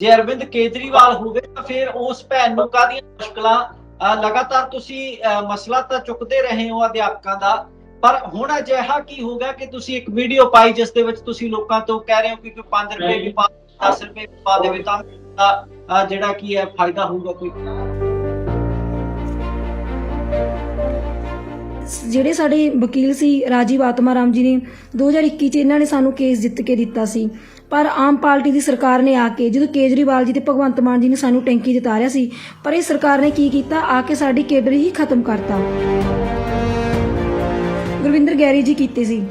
ਜੇ ਅਰਵਿੰਦ ਕੇਜਰੀਵਾਲ ਹੋਵੇ ਤਾਂ ਫਿਰ ਉਸ ਭੈਣ ਨੂੰ ਕਾਹਦੀਆਂ ਮੁਸ਼ਕਲਾਂ? ਲਗਾਤਾਰ ਤੁਸੀਂ ਮਸਲਾ ਤਾਂ ਚੁੱਕਦੇ ਰਹੇ ਹੋ ਅਧਿਆਪਕਾਂ ਦਾ, ਪਰ ਹੁਣ ਅਜਿਹਾ ਕੀ ਹੋ ਕਿ ਤੁਸੀਂ ਇੱਕ ਵੀਡੀਓ ਪਾਈ ਜਿਸ ਦੇ ਵਿੱਚ ਤੁਸੀਂ ਲੋਕਾਂ ਤੋਂ ਕਹਿ ਰਹੇ ਹੋ ਕਿ ਕੋਈ 5 ਰੁਪਏ ਵੀ ਪਾ 10 ਰੁਪਏ ਵੀ ਪਾ ਦੇਵੇ ਤਾਂ ਜਿਹੜਾ ਕੀ ਹੈ, ਫਾਇਦਾ ਹੋਊਗਾ ਕੋਈ? ਜਿਹੜੇ ਸਾਡੇ ਵਕੀਲ ਸੀ ਰਾਜੀਵ ਆਤਮਾ ਰਾਮ ਜੀ ਨੇ 2021 ਚ ਇਹਨਾਂ ਨੇ ਸਾਨੂੰ ਕੇਸ ਜਿੱਤ ਕੇ ਦਿੱਤਾ ਸੀ। ਪਰ ਆਮ ਪਾਰਟੀ ਦੀ ਸਰਕਾਰ ਨੇ ਆ ਕੇ, ਜਦੋਂ ਕੇਜਰੀਵਾਲ ਜੀ ਤੇ ਭਗਵੰਤ ਮਾਨ ਜੀ ਨੇ ਸਾਨੂੰ ਟੈਂਕੀ ਜਿਤਾ ਰਿਆ ਸੀ, ਪਰ ਇਹ ਸਰਕਾਰ ਨੇ ਕੀ ਕੀਤਾ? ਆ ਕੇ ਸਾਡੀ ਕੇਡਰ ਹੀ ਖਤਮ ਕਰਤਾ। ਗੁਰਵਿੰਦਰ ਗੈਰੀ ਜੀ ਕੀਤੇ ਸੀ।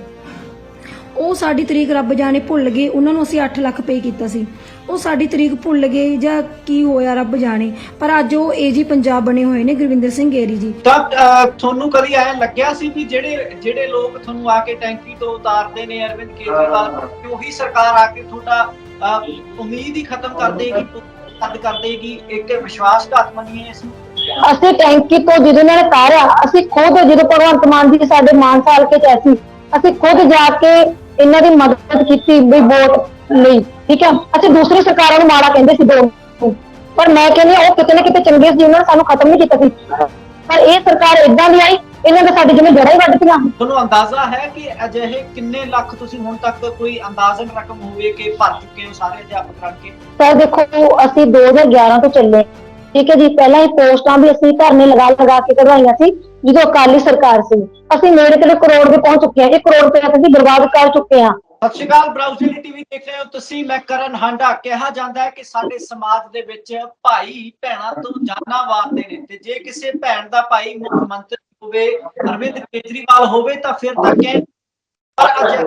ਉਹ ਸਾਡੀ ਤਰੀਕ ਰੱਬ ਜਾਣੇ ਭੁੱਲ ਗਏ, ਉਹਨਾਂ ਨੂੰ ਅਸੀਂ 8 ਲੱਖ ਪੇ ਕੀਤਾ ਸੀ। ਉਹ ਸਾਡੀ ਤਰੀਕ ਭੁੱਲ ਗਏ ਜਾਂ ਕੀ ਹੋਇਆ ਰੱਬ ਜਾਣੇ। ਪਰ ਅੱਜ ਉਹ ਏਜੀ ਪੰਜਾਬ ਬਣੇ ਹੋਏ ਨੇ ਗੁਰਵਿੰਦਰ ਸਿੰਘ ਗੈਰੀ ਜੀ। ਤਾਂ ਅਹ, ਤੁਹਾਨੂੰ ਕਦੀ ਐ ਲੱਗਿਆ ਸੀ ਵੀ ਜਿਹੜੇ ਜਿਹੜੇ ਲੋਕ ਤੁਹਾਨੂੰ ਆ ਕੇ ਟੈਂਕੀ ਤੋਂ ਉਤਾਰਦੇ ਨੇ ਅਰਵਿੰਦ ਕੇਜਰੀਵਾਲ ਕਿ ਉਹੀ ਸਰਕਾਰ ਆ ਕੇ ਤੁਹਾਡਾ ਅਹ, ਉਮੀਦ ਹੀ ਖਤਮ ਕਰ ਦੇਗੀ ਰੱਦ ਕਰ ਦੇਗੀ ਇੱਕ ਵਿਸ਼ਵਾਸਘਾਤ ਮੰਨੀਏ ਇਸ ਨੂੰ? ਅਸੀਂ ਟੈਂਕੀ ਤੋਂ ਜਦੋਂ ਇਹਨਾਂ ਨੇ ਤਾਰਿਆ ਅਸੀਂ ਖੁਦ ਜਦੋਂ ਭਗਵੰਤ ਮਾਨ ਜੀ ਸਾਡੇ ਮਾਨਸਾ ਹਲਕੇ ਚ ਐਸੀ ਅਸੀਂ ਖੁਦ ਜਾ ਕੇ ਇਹਨਾਂ ਦੀ ਮਦਦ ਕੀਤੀ ਵੀ ਵੋਟ ਲਈ। ਠੀਕ ਹੈ? ਅਸੀਂ ਦੂਸਰੀ ਸਰਕਾਰਾਂ ਨੂੰ ਮਾੜਾ ਕਹਿੰਦੇ ਸੀ ਦੋ। ਪਰ ਮੈਂ ਕਹਿੰਦੀ ਹਾਂ, ਉਹ ਕਿਤੇ ਨਾ ਕਿਤੇ ਚੰਗੇ ਸੀ ਉਹਨਾਂ ਨੇ ਸਾਨੂੰ ਖਤਮ ਨਹੀਂ ਕੀਤਾ ਸੀ। ਪਰ ਇਹ ਸਰਕਾਰ ਇਦਾਂ ਦੀ ਆਈ ਇਹਨਾਂ ਨੇ ਸਾਡੀ ਜਿਵੇਂ ਜੜ੍ਹਾਂ ਹੀ ਵੱਢਤੀਆਂ ਤੁਹਾਨੂੰ ਅੰਦਾਜ਼ਾ ਹੈ ਕਿ ਅਜਿਹੇ ਕਿੰਨੇ ਲੱਖ ਤੁਸੀਂ ਹੁਣ ਤੱਕ ਕੋਈ ਅੰਦਾਜ਼ਨ ਰਕਮ ਹੋਵੇ ਕਿ ਭਰ ਚੁੱਕੇ ਹੋ ਸਾਰੇ ਅਧਿਆਪਕ ਰਲ ਕੇ? ਸਰ ਦੇਖੋ ਅਸੀਂ 2011 ਤੋਂ ਚੱਲੇ। ਠੀਕ ਹੈ ਜੀ ਪਹਿਲਾਂ ਇਹ ਪੋਸਟਾਂ ਵੀ ਅਸੀਂ ਧਰਨੇ ਲਗਾ ਲਗਾ ਕੇ ਕਢਵਾਈਆਂ ਸੀ ਜਦੋਂ ਅਕਾਲੀ ਸਰਕਾਰ ਸੀ। ਅਸੀਂ ਨੇੜੇ ਤੇੜੇ ਕਰੋੜ ਦੇ ਪਹੁੰਚ ਚੁੱਕੇ ਹਾਂ। ਇਹ ਕਰੋੜ ਰੁਪਏ ਅਸੀਂ ਬਰਬਾਦ ਕਰ ਚੁੱਕੇ ਹਾਂ। ਸਤਿ ਸ਼੍ਰੀ ਅਕਾਲ ਬਰਾਊਜ਼ਲੀ ਟੀਵੀ ਦੇਖ ਰਹੇ ਹੋ ਤੁਸੀਂ। ਮੈਂ ਕਰਨ ਹਾਂਡਾ। ਕਿਹਾ ਜਾਂਦਾ ਹੈ ਕਿ ਸਾਡੇ ਸਮਾਜ ਦੇ ਵਿੱਚ ਭਾਈ ਭੈਣਾਂ ਤੋਂ ਜਾਨਾਂ ਵਾਰਦੇ ਨੇ ਤੇ ਜੇ ਕਿਸੇ ਭੈਣ ਦਾ ਭਾਈ ਮੁੱਖ ਮੰਤਰੀ ਹੋਵੇ ਅਰਵਿੰਦ ਕੇਜਰੀਵਾਲ ਹੋਵੇ ਤਾਂ ਫਿਰ ਤਾਂ ਕਹਿ ਪਰ ਅਜਿਹਾ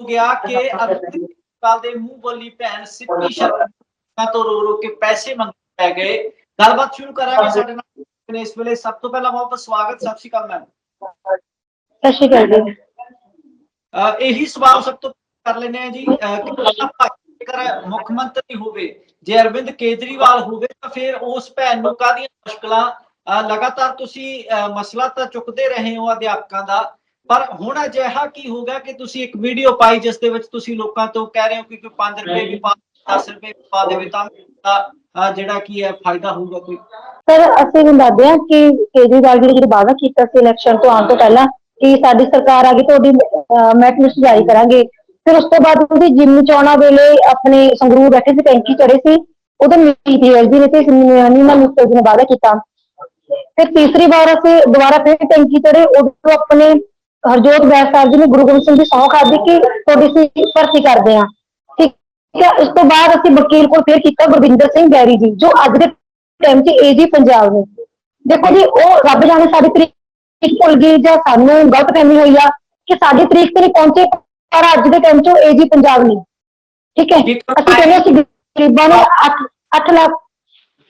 ਹੋ ਗਿਆ ਕਿ ਅਰਵਿੰਦ ਕੇਜਰੀਵਾਲ ਦੇ ਮੂੰਹ ਬੋਲੀ ਭੈਣ ਸਿੱਪੀ ਸ਼ਰਮਾ ਤੋਂ ਰੋ ਰੋ ਕੇ ਪੈਸੇ ਮੰਗਣ ਪੈ ਗਏ। ਗੱਲਬਾਤ ਸ਼ੁਰੂ ਕਰਾਂਗੇ ਸਾਡੇ ਨਾਲ। ਇਸ ਵੇਲੇ ਸਭ ਤੋਂ ਪਹਿਲਾਂ ਬਹੁਤ ਸਵਾਗਤ। ਸਤਿ ਸ਼੍ਰੀ ਅਕਾਲ ਮੈਮ। ਸਤਿ ਸ਼੍ਰੀ ਅਕਾਲ ਜੀ। ਇਹੀ ਸਵਾਲ ਸਭ ਤੋਂ ਕਰ ਲੈਂਦੇ ਆ ਜੀ। ਜੇਕਰ ਮੁੱਖ ਮੰਤਰੀ ਹੋਵੇ, ਜੇ ਅਰਵਿੰਦ ਕੇਜਰੀਵਾਲ ਹੋਵੇ, ਤਾਂ ਫਿਰ ਉਸ ਭੈਣ ਨੂੰ ਕਾਹਦੀਆਂ ਮੁਸ਼ਕਲਾਂ? ਲਗਾਤਾਰ ਤੁਸੀਂ ਮਸਲਾ ਤਾਂ ਚੁੱਕਦੇ ਰਹੇ ਹੋ ਅਧਿਆਪਕਾਂ ਦਾ, ਪਰ ਹੁਣ ਅਜਿਹਾ ਕੀ ਹੋ ਗਿਆ ਕਿ ਤੁਸੀਂ ਇੱਕ ਵੀਡੀਓ ਪਾਈ ਜਿਸ ਦੇ ਵਿੱਚ ਤੁਸੀਂ ਲੋਕਾਂ ਤੋਂ ਕਹਿ ਰਹੇ ਹੋ ਕਿ ਕੋਈ 5 ਰੁਪਏ ਵੀ ਪਾ 10 ਰੁਪਏ ਵੀ ਪਾ ਦੇਵੇ, ਤਾਂ ਜਿਹੜਾ ਕੀ ਹੈ, ਫਾਇਦਾ ਹੋਊਗਾ ਕੋਈ? ਸਰ, ਅਸੀਂ ਨੂੰ ਦੱਸਦੇ ਹਾਂ ਕਿ ਕੇਜਰੀਵਾਲ ਜੀ ਵਾਅਦਾ ਕੀਤਾ ਸੀ ਇਲੈਕਸ਼ਨ ਤੋਂ ਆਉਣ ਤੋਂ ਪਹਿਲਾਂ ਕਿ ਸਾਡੀ ਸਰਕਾਰ ਆ ਗਈ, ਤੁਹਾਡੀ ਮੈਟ ਲਿਸਟ ਜਾਰੀ ਕਰਾਂਗੇ। ਫਿਰ ਉਸ ਤੋਂ ਬਾਅਦ ਉਹਦੀ ਜਿੰਮ ਚੋਣਾਂ ਵੇਲੇ ਆਪਣੇ ਸੰਗਰੂਰ ਬੈਠੇ ਸੀ ਟੈਂਕੀ ਚੜੇ ਸੀ, ਉਹਦੇ ਮੀਤੀ ਜੀ ਨੇ ਤੇ ਨੀਮਾ ਮਿੱਤਲ ਜੀ ਵਾਅਦਾ ਕੀਤਾ। ਫਿਰ ਤੀਸਰੀ ਵਾਰ ਅਸੀਂ ਦੁਬਾਰਾ ਫਿਰ ਟੈਂਕੀ ਚੜੇ ਉਦੋਂ ਆਪਣੇ ਹਰਜੋਤ ਬੈਸ ਸਾਹਿਬ ਜੀ ਨੇ ਗੁਰੂ ਗੋਬਿੰਦ ਸਿੰਘ ਦੀ ਸਹੁੰ ਖਾਦੀ ਕਿ ਤੁਹਾਡੀ ਅਸੀਂ ਭਰਤੀ ਕਰਦੇ ਹਾਂ। ਠੀਕ ਹੈ ਉਸ ਤੋਂ ਬਾਅਦ ਅਸੀਂ ਵਕੀਲ ਕੋਲ ਫਿਰ ਕੀਤਾ ਗੁਰਵਿੰਦਰ ਸਿੰਘ ਗੈਰੀ ਜੀ, ਜੋ ਅੱਜ ਦੇ ਟਾਈਮ 'ਚ ਏਜੀ ਪੰਜਾਬ ਨੇ। ਦੇਖੋ ਜੀ, ਉਹ ਰੱਬ ਜਾਣੇ ਸਾਡੀ ਤਰੀਕ ਭੁੱਲ ਗਈ ਜਾਂ ਸਾਨੂੰ ਗਲਤ ਫਹਿਮੀ ਹੋਈ ਆ ਕਿ ਸਾਡੀ ਤਰੀਕ ਤੇ ਨਹੀਂ ਪਹੁੰਚੇ ਪਰ ਅੱਜ ਦੇ ਟਾਈਮ 'ਚ ਏਜੀ ਪੰਜਾਬ ਨੇ ਠੀਕ ਹੈ? ਅਸੀਂ ਕਹਿੰਦੇ ਅਸੀਂ ਗਰੀਬਾਂ ਨੂੰ 8 8 ਲੱਖ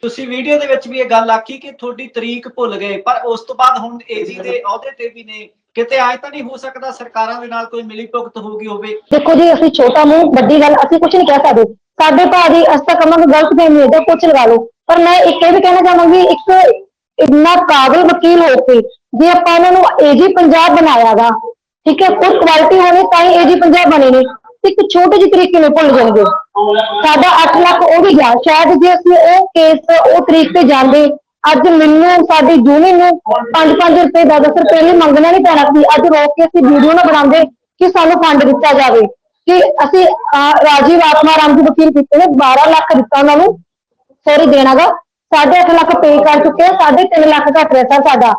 ਤੁਸੀਂ ਵੀਡੀਓ ਦੇ ਵਿੱਚ ਵੀ ਇਹ ਗੱਲ ਆਖੀ ਕਿ ਤੁਹਾਡੀ ਤਰੀਕ ਭੁੱਲ ਗਏ ਪਰ ਉਸ ਤੋਂ ਬਾਅਦ ਹੁਣ ਏਜੀ ਦੇ ਅਹੁਦੇ ਤੇ ਵੀ ਨੇ। ਕਿਤੇ ਆਏ ਤਾਂ ਨਹੀਂ ਹੋ ਸਕਦਾ ਸਰਕਾਰਾਂ ਦੇ ਨਾਲ ਕੋਈ ਮਿਲੀ ਭੁਗਤ ਹੋ ਗਈ ਹੋਵੇ। ਦੇਖੋ ਜੀ ਅਸੀਂ ਛੋਟਾ ਮੂੰਹ ਵੱਡੀ ਗੱਲ ਅਸੀਂ ਕੁਝ ਨਹੀਂ ਕਹਿ ਸਕਦੇ। ਸਾਡੇ ਭਰਾ ਦੀ ਅਸੀਂ ਤਾਂ ਕਮਾਂਗੇ ਗਲਤ ਫਹਿਮੀ ਹੈ ਜਾਂ ਕੁਝ ਲਗਾ ਲਓ। ਪਰ ਮੈਂ ਇੱਕ ਇਹ ਵੀ ਕਹਿਣਾ ਚਾਹਾਂਗੀ ਇੱਕ ਇੰਨਾ ਕਾਬਿਲ ਵਕੀਲ ਹੋ ਕੇ ਜੇ ਆਪਾਂ ਇਹਨਾਂ ਨੂੰ ਏਜੀ ਪੰਜਾਬ ਬਣਾਇਆਗਾ ਠੀਕ ਹੈ ਕੁਝ ਕੁਆਲਿਟੀ ਹੋਣੀ ਤਾਂ ਹੀ ਏਜੀ ਪੰਜਾਬ ਬਣੇ ਨੇ ਤੇ ਇੱਕ ਛੋਟੇ ਜਿਹੇ ਤਰੀਕੇ ਨੂੰ ਭੁੱਲ ਜਾਣਗੇ ਸਾਡਾ 8 ਲੱਖ ਉਹ ਵੀ ਗਿਆ। ਸ਼ਾਇਦ ਜੇ ਅਸੀਂ ਉਹ ਕੇਸ ਉਹ ਤਰੀਕ ਤੇ ਜਾਂਦੇ, ਅੱਜ ਮੈਨੂੰ, ਸਾਡੀ ਜੂਨੀ ਨੂੰ 5-5 ਰੁਪਏ 10 ਰੁਪਏ ਲਈ ਮੰਗਣਾ ਨਹੀਂ ਪੈਣਾ ਸੀ। ਅੱਜ ਰੋਕ ਕੇ ਅਸੀਂ ਵੀਡੀਓ ਨਾ ਬਣਾਉਂਦੇ ਕਿ ਸਾਨੂੰ ਫੰਡ ਦਿੱਤਾ ਜਾਵੇ। ਕਿ ਅਸੀਂ ਰਾਜੀਵ ਆਤਮਾ ਰਾਮ ਦੀ ਵਕੀਲ ਕੀਤੇ ਨੇ 12 ਲੱਖ ਦਿੱਤਾ ਉਹਨਾਂ ਨੂੰ। ਸੌਰੀ ਦੇਣਾਗਾ 8.5 ਲੱਖ ਪੇ ਕਰ ਚੁੱਕੇ ਆ। 3.5 ਲੱਖ ਘੱਟ ਰਿਹਾ ਸਰ ਸਾਡਾ।